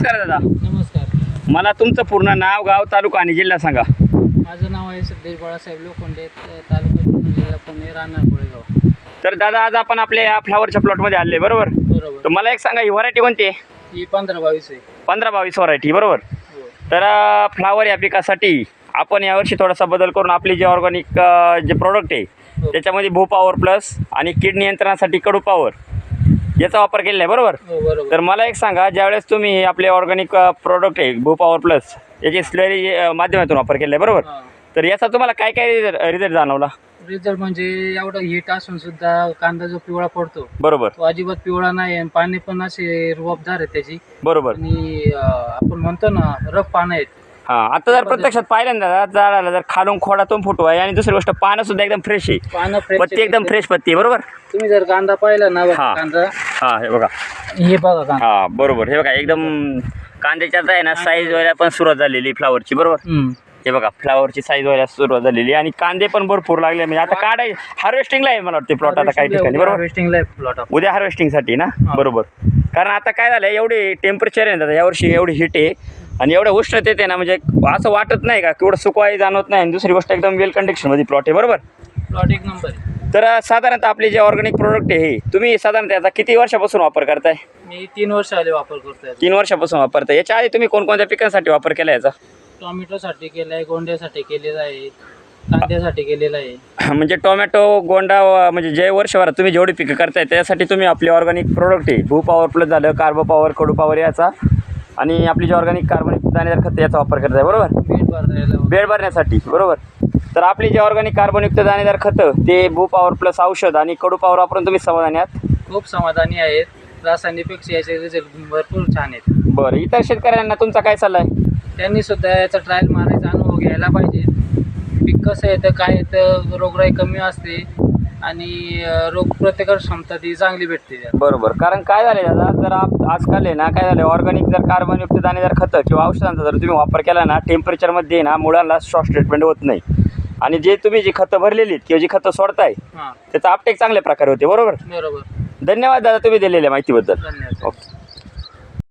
नमस्कार दादा. नमस्कार. मला तुमचं पूर्ण नाव गाव तालुका आणि जिल्हा सांगा. माझं नाव आहे सिद्धेश बाळासाहेब लोखंडे त- तालुका जिल्हा पुणे राहणार कोळेगाव. तर दादा आज आपण आपल्या या फ्लावरच्या प्लॉटमध्ये आले बरोबर? बरोबर. तर मला एक सांगा ही व्हरायटी कोणती आहे? ही पंधरा बावीस आहे. पंधरा बावीस व्हरायटी बरोबर? हो. तर फ्लावर या पिकासाठी आपण यावर्षी थोडासा बदल करून आपली जे ऑर्गॅनिक जे प्रोडक्ट आहे हो. त्याच्यामध्ये भू पॉवर प्लस आणि कीड नियंत्रणासाठी कडू पॉवर याचा वापर केलेला आहे बरोबर? हो बरोबर. तर मला एक सांगा ज्यावेळेस तुम्ही हे आपले ऑर्गॅनिक प्रोडक्ट आहे भू पॉवर प्लस याची स्लरी माध्यमातून वापर केला आहे बरोबर. तर याचा तुम्हाला काय काय रिझल्ट जाणवला? रिझल्ट म्हणजे एवढं हीट असून सुद्धा कांदा जो पिवळा पडतो बरोबर. तो अजिबात पिवळा नाही आणि पाणी पण असे रुबाबदार आहे त्याची. बरोबर. आणि आपण म्हणतो ना रफ पानं आहेत. हा आता जर प्रत्यक्षात पाहिलं ना झाडाला जर खालून खोडातून फुटू आहे आणि दुसरी गोष्ट पानं सुद्धा एकदम फ्रेश आहे. पानं पत्ती एकदम फ्रेश पत्ती आहे बरोबर? तुम्ही जर कांदा पाहिला ना. कांदा हा हे बघा. हे बघा कांदा हा बरोबर. हे बघा एकदम कांद्याच्यात आहे ना साईज व्हायला पण सुरुवात झालेली फ्लावरची बरोबर? हम्म. हे बघा फ्लावरची साईज व्हायला सुरुवात झालेली आणि कांदे पण भरपूर लागले. म्हणजे आता काढाय हार्वेस्टिंगला आहे मला वाटते प्लॉट आता काही ठिकाणी बरोबर? Harvesting ला आहे plot आपण. उद्या हार्वेस्टिंगसाठी ना? बरोबर. कारण आता काय झालं एवढे टेम्परेचर आहे ना दादा यावर्षी एवढी हिट आहे आणि एवढं उष्णतेत आहे ना म्हणजे असं वाटत नाही का केवढं सुकवाई जाणवत नाही आणि दुसरी गोष्ट एकदम वेल कंडिशनमध्ये प्लॉट आहे बरोबर? Plot एक नंबर आहे. तर साधारणतः आपले जे ऑर्गॅनिक प्रोडक्ट आहे तुम्ही साधारणतः याचा किती वर्षापासून वापर करताय? मी तीन वर्ष आले वापर करतोय तीन वर्षापासून वापरताय. याच्या आधी तुम्ही कोणकोणत्या पिकांसाठी वापर केला याचा? टोमॅटोसाठी केलाय गोंड्यासाठी केलेला आहे कांद्यासाठी केलेला आहे. म्हणजे टोमॅटो गोंडा व- म्हणजे जे वर्षभरात तुम्ही जेवढी पिकं करताय त्यासाठी तुम्ही आपले ऑर्गॅनिक प्रोडक्ट आहे भू पॉवर प्लस झालं कार्बो पॉवर कडू पॉवर याचा आणि आपली जे ऑर्गॅनिक कार्बनिक दाणेदार खत याचा वापर करताय बरोबर? भरायला बेड भरण्यासाठी बरोबर? तर आपली जे ऑर्गॅनिक कार्बनयुक्त दाणेदार खतं ते भू पॉवर प्लस औषध आणि कडू पॉवर वापरून तुम्ही समाधानी आहात? खूप समाधानी आहेत. रासायनिकपेक्षा याचे रिझल्ट भरपूर छान आहेत. बरं इतर शेतकऱ्यांना तुमचा काय सल्ला आहे? त्यांनी सुद्धा याचा ट्रायल मारायचा अनुभव घ्यायला पाहिजे. पीक कसं येतं काय येतं रोगराई कमी असते आणि अं, रोग प्रतिकार क्षमता ती चांगली भेटते. बरोबर. कारण काय झालं दादा जर आप आजकाल आहे ना काय झालं ऑर्गॅनिक जर कार्बनयुक्त दाणेदार खतं किंवा औषधांचा जर तुम्ही वापर केला ना टेम्परेचरमध्ये ना मुळाला शॉर्ट ट्रीटमेंट होत नाही. आणि जे तुम्ही जी खतं भरलेली आहेत किंवा जी खतं सोडताय हां. त्याचा अपटेक चांगल्या प्रकारे होते बरोबर? बरोबर. धन्यवाद दादा तुम्ही दिलेल्या माहितीबद्दल. धन्यवाद. ओके